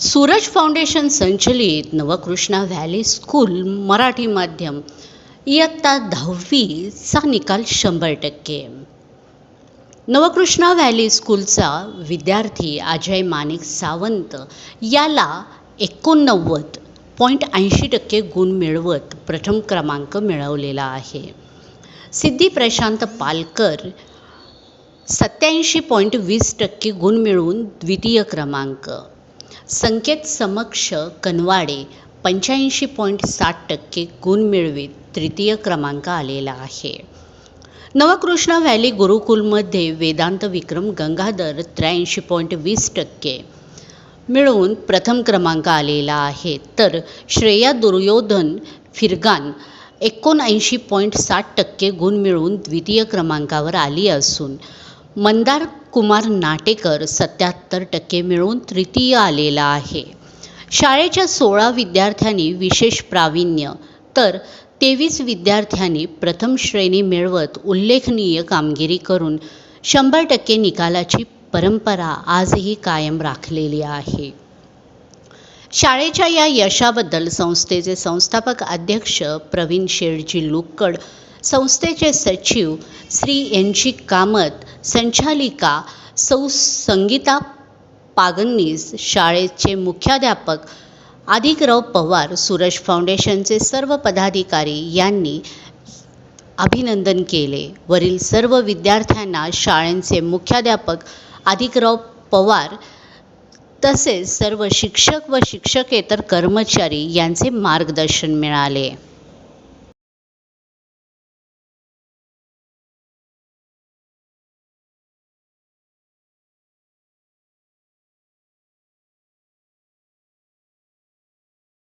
Suraj foundation संचलित Navkrishna valley school Marathi माध्यम इयत्ता दहावीचा निकाल शंभर टक्के. नवकृष्णा व्हॅली स्कूलचा विद्यार्थी अजय माणिक सावंत याला एकोणनव्वद पॉईंट ऐंशी टक्के गुण मिळवत प्रथम क्रमांक मिळवलेला आहे. सिद्धी प्रशांत पालकर सत्याऐंशी पॉईंट वीस टक्के गुण मिळवून द्वितीय क्रमांक. संकेत समक्ष कनवाडे पंच्याऐंशी पॉईंट साठ टक्के गुण मिळवीत तृतीय क्रमांक आलेला आहे. नवकृष्ण व्हॅली गुरुकुलमध्ये वेदांत विक्रम गंगाधर त्र्याऐंशी पॉईंट वीस टक्के मिळवून प्रथम क्रमांक आलेला आहे. तर श्रेया दुर्योधन फिरगान एकोणऐंशी पॉईंट साठ टक्के गुण मिळवून द्वितीय क्रमांकावर आली असून मंदार कुमार नाटेकर सत्याहत्तर टक्के मिळवून तृतीय आलेला आहे. शाळेच्या सोळा विद्यार्थ्यांनी विशेष प्रावीण्य तर तेवीस विद्यार्थ्यांनी प्रथम श्रेणी मिळवत उल्लेखनीय कामगिरी करून शंभर टक्के निकालाची परंपरा आजही कायम राखलेली आहे. शाळेच्या या यशाबद्दल संस्थेचे संस्थापक अध्यक्ष प्रवीण शेळजी लुक्कड संस्थेचे सचिव श्री एन जी कामत संचालिका सौ संगीता पागनीस शाळेचे मुख्याध्यापक अधिकराव पवार सूरज फाउंडेशनचे सर्व पदाधिकारी यांनी अभिनंदन केले. वरील सर्व विद्यार्थ्यांना शाळेचे मुख्याध्यापक अधिकराव पवार तसेच सर्व शिक्षक व शिक्षकेतर कर्मचारी यांचे मार्गदर्शन मिळाले.